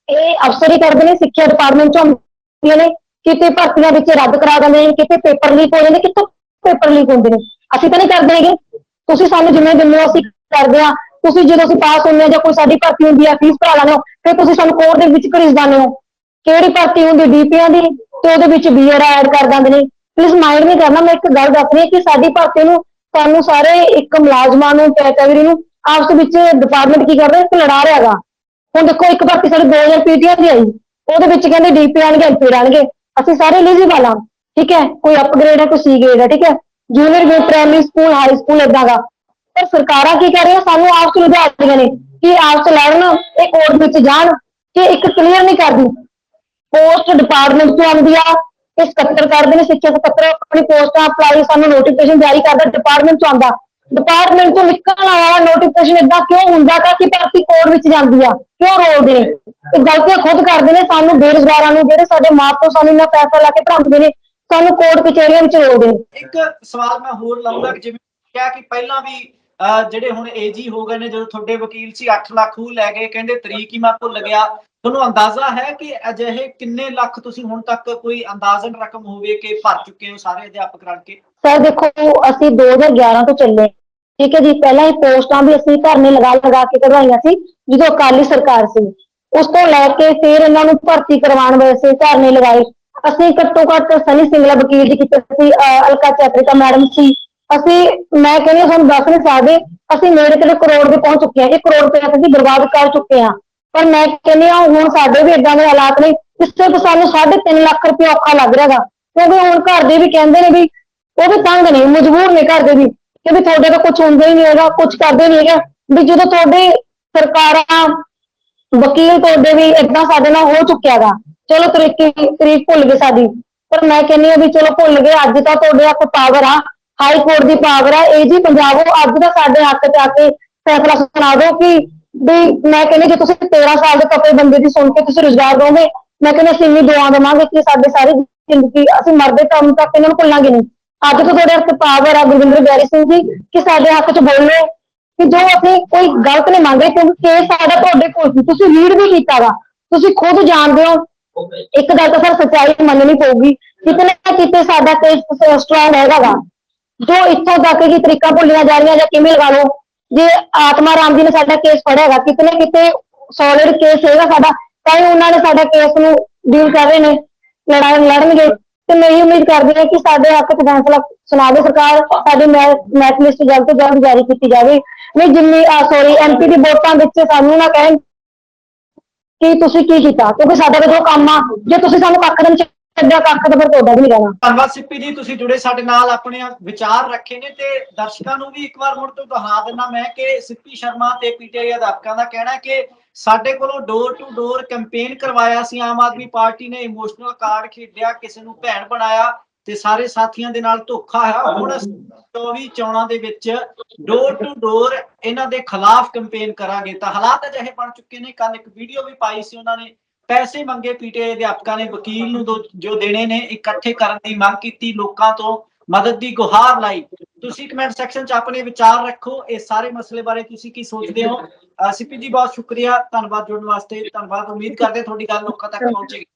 ਇਹ ਅਫਸਰ ਹੀ ਕਰਦੇ ਨੇ ਸਿੱਖਿਆ ਡਿਪਾਰਟਮੈਂਟ ਚੋਂ ਹੁੰਦੀਆਂ ਨੇ ਕਿਤੇ ਭਰਤੀਆਂ ਵਿੱਚ ਰੱਦ ਕਰਾ ਦਿੰਦੇ ਨੇ ਕਿਤੇ ਪੇਪਰ ਲੀਕ ਹੋ ਜਾਂਦੇ ਕਿਤੋਂ ਪੇਪਰ ਲੀਕ ਹੁੰਦੇ ਨੇ ਅਸੀਂ ਤਾਂ ਨਹੀਂ ਕਰਦੇ ਹੈਗੇ। ਤੁਸੀਂ ਸਾਨੂੰ ਜਿਵੇਂ ਦਿੰਦੇ ਹੋ ਅਸੀਂ ਕਰਦੇ ਆ ਤੁਸੀਂ ਜਦੋਂ ਅਸੀਂ ਪਾਸ ਹੁੰਦੇ ਹਾਂ ਜਾਂ ਕੋਈ ਸਾਡੀ ਭਰਤੀ ਹੁੰਦੀ ਹੈ, ਫੀਸ ਭਰਾ ਲੈਂਦੇ ਹੋ, ਫਿਰ ਤੁਸੀਂ ਸਾਨੂੰ ਕੋਰਟ ਦੇ ਵਿੱਚ ਘੜੀਸ ਦਿੰਦੇ ਹੋ। ਕਿਹੜੀ ਭਰਤੀ ਹੁੰਦੀ ਡੀਪੀਆਂ ਦੀ ਤੇ ਉਹਦੇ ਵਿੱਚ ਬੀਆਰ ਐਡ ਕਰ ਦਿੰਦੇ ਨੇ। ਪਲੀਜ਼ ਮਾਈਂਡ ਨਹੀਂ ਕਰਨਾ, ਮੈਂ ਇੱਕ ਗੱਲ ਦੱਸ ਰਹੀ ਹਾਂ ਕਿ ਸਾਡੀ ਭਰਤੀ ਨੂੰ ਸਾਨੂੰ ਸਾਰੇ ਇੱਕ ਮੁਲਾਜ਼ਮਾਂ ਨੂੰ ਕੈਟਾਗਰੀ ਨੂੰ, ਆਪਸ ਵਿੱਚ ਡਿਪਾਰਟਮੈਂਟ ਕੀ ਕਰ ਰਿਹਾ ਇੱਕ ਲੜਾ ਰਿਹਾ ਹੈਗਾ। ਹੁਣ ਦੇਖੋ, ਇੱਕ ਭਰਤੀ ਸਾਡੇ 2000 ਪੀਟੀਆਂ ਦੀ ਆਈ। ਉਹਦੇ ਵਿੱਚ ਕਹਿੰਦੇ ਡੀਪੀ ਆਣਗੇ ਐਮਪੀ ਆਣਗੇ ਅਸੀਂ ਸਾਰੇ ਐਲੀਜੀਬਲ ਆ ਠੀਕ ਹੈ? ਕੋਈ ਅਪਗ੍ਰੇਡ ਹੈ, ਕੋਈ ਸੀ ਗ੍ਰੇਡ ਹੈ, ਠੀਕ ਹੈ? ਜੂਨੀਅਰ ਵੀ ਪ੍ਰਾਇਮਰੀ ਸਕੂਲ ਹਾਈ ਸਕੂਲ ਏਦਾਂ ਦਾ। ਪਰ ਸਰਕਾਰਾਂ ਕੀ ਕਰ ਰਹੀਆਂ? ਸਾਨੂੰ ਆਪਸ ਵਿੱਚ ਲੁਝਾਉਂਦੀਆਂ ਨੇ ਕਿ ਆਪਸ ਲੜਨ ਇਹ ਕੋਰਟ ਵਿੱਚ ਜਾਣ ਕਿ ਇੱਕ ਕਲੀਅਰ ਨਹੀਂ ਕਰਦੀ। ਪੋਸਟ ਡਿਪਾਰਟਮੈਂਟ ਤੋਂ ਆਉਂਦੀ ਆ, ਇਹ ਸਕੱਤਰ ਕਰਦੇ ਨੇ, ਸਿੱਖਿਆ ਸਕੱਤਰ ਆਪਣੀ ਪੋਸਟਾਂ ਅਪਲਾਈ ਸਾਨੂੰ ਨੋਟੀਫਿਕੇਸ਼ਨ ਜਾਰੀ ਕਰਦਾ ਡਿਪਾਰਟਮੈਂਟ ਤੋਂ ਆਉਂਦਾ। ਡਿਪਾਰਟਮੈਂਟ ਤੋਂ ਨਿਕਲਣ ਵਾਲਾ ਨੋਟੀਫਿਕੇਸ਼ਨ ਇਦਾਂ ਕਿਉਂ ਹੁੰਦਾ ਗਾ ਕਿ ਭਰਤੀ ਕੋਰਟ ਵਿੱਚ ਜਾਂਦੀ ਆ? ਕਿਉਂ ਰੋਲਦੇ ਨੇ? ਇਹ ਗਲਤੀਆਂ ਖੁਦ ਕਰਦੇ ਨੇ, ਸਾਨੂੰ ਬੇਰੁਜ਼ਗਾਰਾਂ ਨੂੰ, ਜਿਹੜੇ ਸਾਡੇ ਮਾਪੇ ਸਾਨੂੰ ਇੰਨਾ ਪੈਸਾ ਲਾ ਕੇ ਪੜ੍ਹਾਉਂਦੇ ਨੇ ਸਾਨੂੰ ਕੋਰਟ ਕਚਹਿਰੀਆਂ ਵਿੱਚ ਰੋਲਦੇ ਨੇ ਇੱਕ ਸਵਾਲ ਮੈਂ ਹੋਰ ਲਾਉਂਗਾ ਕਿ ਜਿਵੇਂ ਕਿਹਾ ਕਿ ਪਹਿਲਾਂ ਵੀ ਅਹ, ਜਿਹੜੇ ਹੁਣ ਏਜੀ ਹੋ ਗਏ ਨੇ ਜਦੋਂ ਤੁਹਾਡੇ ਵਕੀਲ ਸੀ 8 ਲੱਖ ਉਹ ਲੈ ਗਏ ਕਹਿੰਦੇ ਤਰੀਕ ਹੀ ਮੈਂ ਭੁੱਲ ਗਿਆ। ਤੁਹਾਨੂੰ ਅੰਦਾਜ਼ਾ ਹੈ ਕਿ ਅਜਿਹੇ ਕਿੰਨੇ ਲੱਖ ਤੁਸੀਂ ਹੁਣ ਤੱਕ ਕੋਈ ਅੰਦਾਜ਼ਨ ਰਕਮ ਹੋਵੇ ਕਿ ਭਰ ਚੁੱਕੇ ਹੋ ਸਾਰੇ ਅਧਿਆਪਕ ਰਲ ਕੇ? ਸਰ ਦੇਖੋ ਅਸੀਂ 2011 ਤੋਂ ਚੱਲੇ ਠੀਕ ਹੈ ਜੀ ਪਹਿਲਾਂ ਹੀ ਪੋਸਟਾਂ ਵੀ ਅਸੀਂ ਧਰਨੇ ਲਗਾ ਲਗਾ ਕੇ ਕਢਵਾਈਆਂ ਸੀ ਜਦੋਂ ਅਕਾਲੀ ਸਰਕਾਰ ਸੀ। ਉਸ ਤੋਂ ਲੈ ਕੇ ਫਿਰ ਇਹਨਾਂ ਨੂੰ ਭਰਤੀ ਕਰਵਾਉਣ ਵਾਸਤੇ ਧਰਨੇ ਲਗਾਏ। ਅਸੀਂ ਘੱਟੋ ਘੱਟ ਸਨੀ ਸਿੰਗਲਾ ਵਕੀਲ ਜੀ ਕੀਤੇ ਸੀ, ਅਹ, ਅਲਕਾ ਚੈਤਰਿਕਾ ਮੈਡਮ ਸੀ। ਅਸੀਂ, ਮੈਂ ਕਹਿੰਦੀ ਹਾਂ ਤੁਹਾਨੂੰ ਦੱਸ ਨਹੀਂ ਸਕਦੇ, ਅਸੀਂ ਨੇੜੇ ਤੇੜੇ ਕਰੋੜ ਦੇ ਪਹੁੰਚ ਚੁੱਕੇ ਹਾਂ। ਇਹ ਕਰੋੜ ਰੁਪਏ ਅਸੀਂ ਬਰਬਾਦ ਕਰ ਚੁੱਕੇ ਹਾਂ। ਪਰ ਮੈਂ ਕਹਿੰਦੀ ਹਾਂ, ਹੁਣ ਸਾਡੇ ਵੀ ਇਦਾਂ ਦੇ ਹਾਲਾਤ ਨੇ, ਇਸ ਤੋਂ ਸਾਨੂੰ 3.5 ਲੱਖ ਰੁਪਏ ਔਖਾ ਲੱਗ ਰਿਹਾ ਗਾ। ਕਿਉਂਕਿ ਹੁਣ ਘਰ ਦੇ ਵੀ ਕਹਿੰਦੇ ਨੇ ਵੀ, ਉਹ ਵੀ ਤੰਗ ਨੇ, ਮਜਬੂਰ ਨੇ ਘਰ ਦੇ ਵੀ, ਕਿ ਵੀ ਤੁਹਾਡੇ ਤਾਂ ਕੁਝ ਹੁੰਦਾ ਹੀ ਨਹੀਂ ਹੈਗਾ ਕੁਝ ਕਰਦੇ ਨਹੀਂ ਹੈਗਾ। ਵੀ ਜਦੋਂ ਤੁਹਾਡੇ ਸਰਕਾਰਾਂ, ਵਕੀਲ ਤੁਹਾਡੇ ਵੀ ਇਦਾਂ ਸਾਡੇ ਨਾਲ ਹੋ ਚੁੱਕਿਆ ਗਾ ਚਲੋ ਤਰੀਕੀ, ਤਰੀਕ ਭੁੱਲ ਗਏ ਸਾਡੀ। ਪਰ ਮੈਂ ਕਹਿੰਦੀ ਹਾਂ ਵੀ ਚਲੋ ਭੁੱਲ ਗਏ, ਅੱਜ ਤਾਂ ਤੁਹਾਡੇ ਹੱਥ ਪਾਵਰ ਆ। ਹਾਈ ਕੋਰਟ ਦੀ ਪਾਵਰ ਆ, ਇਹ ਜੀ ਪੰਜਾਬ ਅੱਜ ਦਾ ਸਾਡੇ ਹੱਕ ਚ ਆ ਕੇ ਫੈਸਲਾ ਸੁਣਾ ਦਿਓ ਕਿ ਵੀ ਮੈਂ ਕਹਿੰਦੀ ਜੇ ਤੁਸੀਂ 13 ਸਾਲ ਦੇ ਤਪੇ ਬੰਦੇ ਦੀ ਸੁਣ ਕੇ ਤੁਸੀਂ ਰੁਜ਼ਗਾਰ ਦੋਗੇ ਮੈਂ ਕਹਿੰਦੀ ਅਸੀਂ ਇੰਨੀ ਦੁਆ ਦੇਵਾਂਗੇ ਕਿ ਸਾਡੇ ਸਾਰੇ ਜ਼ਿੰਦਗੀ ਅਸੀਂ ਮਰਦੇ ਕੰਮ ਤੱਕ ਇਹਨਾਂ ਨੂੰ ਭੁੱਲਾਂਗੇ ਨਹੀਂ। ਅੱਜ ਤੋਂ ਤੁਹਾਡੇ ਹੱਥ ਪਾਵਰ ਆ, ਗੁਰਵਿੰਦਰ ਬੈਰੀ ਸਿੰਘ ਜੀ, ਕਿ ਸਾਡੇ ਹੱਥ 'ਚ ਬੋਲੋ ਕਿ ਜੋ ਅਸੀਂ ਕੋਈ ਗਲਤ ਨਹੀਂ ਮੰਗ ਰਹੇ ਕਿਉਂਕਿ ਕੇਸ ਸਾਡਾ ਤੁਹਾਡੇ ਕੋਲ ਸੀ, ਤੁਸੀਂ ਰੀਡ ਵੀ ਕੀਤਾ ਵਾ। ਤੁਸੀਂ ਖੁਦ ਜਾਣਦੇ ਹੋ ਇੱਕ ਗੱਲ ਤਾਂ ਸਰ ਸੱਚਾਈ ਮੰਨਣੀ ਪਊਗੀ, ਕਿਤੇ ਨਾ ਕਿਤੇ ਸਾਡਾ ਕੇਸ ਸਟਰੋਂਗ ਹੈਗਾ ਜੋ ਇੱਥੋਂ ਤੱਕ ਕਿ ਤਰੀਕਾਂ ਭੁੱਲੀਆਂ ਜਾ ਰਹੀਆਂ ਜਾਂ ਕਿਵੇਂ ਲਗਾ ਲਓ, ਜੇ ਆਤਮਾ ਰਾਮ ਜੀ ਨੇ ਸਾਡਾ ਕੇਸ ਫੜਿਆ ਕਿਤੇ ਨਾ ਕਿਤੇ ਸੋਲਿਡ ਕੇਸ ਹੈਗਾ ਸਾਡਾ, ਤਾਂ ਹੀ ਉਹਨਾਂ ਨੇ ਸਾਡਾ ਕੇਸ ਨੂੰ ਡੀਲ ਕਰ ਰਹੇ ਨੇ, ਲੜਾਈ ਲੜਨਗੇ। ਤੇ ਮੈਂ ਇਹ ਉਮੀਦ ਕਰਦੀ ਹਾਂ ਕਿ ਸਾਡੇ ਹੱਕ 'ਚ ਫੈਸਲਾ ਸੁਣਾ ਦੇ ਸਰਕਾਰ, ਸਾਡੀ ਮੈਚ ਲਿਸਟ ਜਲਦ ਤੋਂ ਜਲਦ ਜਾਰੀ ਕੀਤੀ ਜਾਵੇ। ਨਹੀਂ, ਜਿੰਨੀ ਸੌਰੀ ਐਮਪੀ ਦੀ ਵੋਟਾਂ ਵਿੱਚ ਸਾਨੂੰ ਨਾ ਕਹਿਣ ਕਿ ਤੁਸੀਂ ਕੀ ਕੀਤਾ? ਕਿਉਂਕਿ ਸਾਡਾ ਤਾਂ ਕੰਮ ਆ। ਜੇ ਤੁਸੀਂ ਸਾਨੂੰ ਕੱਖ ਦਿਨ ਛੱਡਿਆ, ਕੱਖ ਤਾਂ ਫਿਰ ਤੁਹਾਡਾ ਵੀ ਨਹੀਂ ਰਹਿਣਾ। ਧੰਨਵਾਦ ਸਿੱਪੀ ਜੀ, ਤੁਸੀਂ ਜੁੜੇ ਸਾਡੇ ਨਾਲ ਆਪਣੇ ਵਿਚਾਰ ਰੱਖੇ ਨੇ ਤੇ ਦਰਸ਼ਕਾਂ ਨੂੰ ਵੀ ਇੱਕ ਵਾਰ ਮੁੜ ਤੋਂ ਦੁਹਰਾ ਦਿੰਦਾ ਮੈਂ ਕਿ ਸਿੱਪੀ ਸ਼ਰਮਾ ਤੇ ਪੀਟੀਆਈ ਅਧਿਆਪਕਾਂ ਦਾ ਕਹਿਣਾ ਹੈ ਕਿ ਸਾਡੇ ਕੋਲੋਂ ਡੋਰ ਟੂ ਡੋਰ ਕੈਂਪੇਨ ਕਰਵਾਇਆ ਸੀ, ਆਮ ਆਦਮੀ ਪਾਰਟੀ ਨੇ ਇਮੋਸ਼ਨਲ ਕਾਰਡ ਖੇਡਿਆ ਕਿਸੇ ਨੂੰ ਭੈਣ ਬਣਾਇਆ ਤੇ ਸਾਰੇ ਸਾਥੀਆਂ ਦੇ ਨਾਲ ਧੋਖਾ ਹੈ। ਹੁਣ ਅਸੀਂ 24 ਚੋਣਾਂ ਦੇ ਵਿੱਚ ਡੋਰ ਟੂ ਡੋਰ ਇਹਨਾਂ ਦੇ ਖਿਲਾਫ ਕੈਂਪੇਨ ਕਰਾਂਗੇ। ਤਾਂ ਹਾਲਾਤ ਅਜਿਹੇ ਬਣ ਚੁੱਕੇ ਨੇ। ਕੱਲ ਇੱਕ ਵੀਡੀਓ ਵੀ ਪਾਈ ਸੀ ਉਹਨਾਂ ਨੇ। ਪੈਸੇ ਮੰਗੇ ਪੀਟੀਆਈ ਅਧਿਆਪਕਾਂ ਨੇ। ਵਕੀਲ ਨੂੰ ਜੋ ਦੇਣੇ ਨੇ ਇਕੱਠੇ ਕਰਨ ਦੀ ਮੰਗ ਕੀਤੀ ਲੋਕਾਂ ਤੋਂ ਮਦਦ ਦੀ ਗੁਹਾਰ ਲਾਈ। ਤੁਸੀਂ ਕਮੈਂਟ ਸੈਕਸ਼ਨ 'ਚ ਆਪਣੇ ਵਿਚਾਰ ਰੱਖੋ। ਇਹ ਸਾਰੇ ਮਸਲੇ ਬਾਰੇ ਤੁਸੀਂ ਕੀ ਸੋਚਦੇ ਹੋ? ਸਿੱਪੀ ਜੀ ਬਹੁਤ ਸ਼ੁਕਰੀਆ। ਧੰਨਵਾਦ ਜੁੜਨ ਵਾਸਤੇ। ਧੰਨਵਾਦ। ਉਮੀਦ ਕਰਦੇ ਤੁਹਾਡੀ ਗੱਲ ਲੋਕਾਂ ਤੱਕ ਪਹੁੰਚੇਗੀ।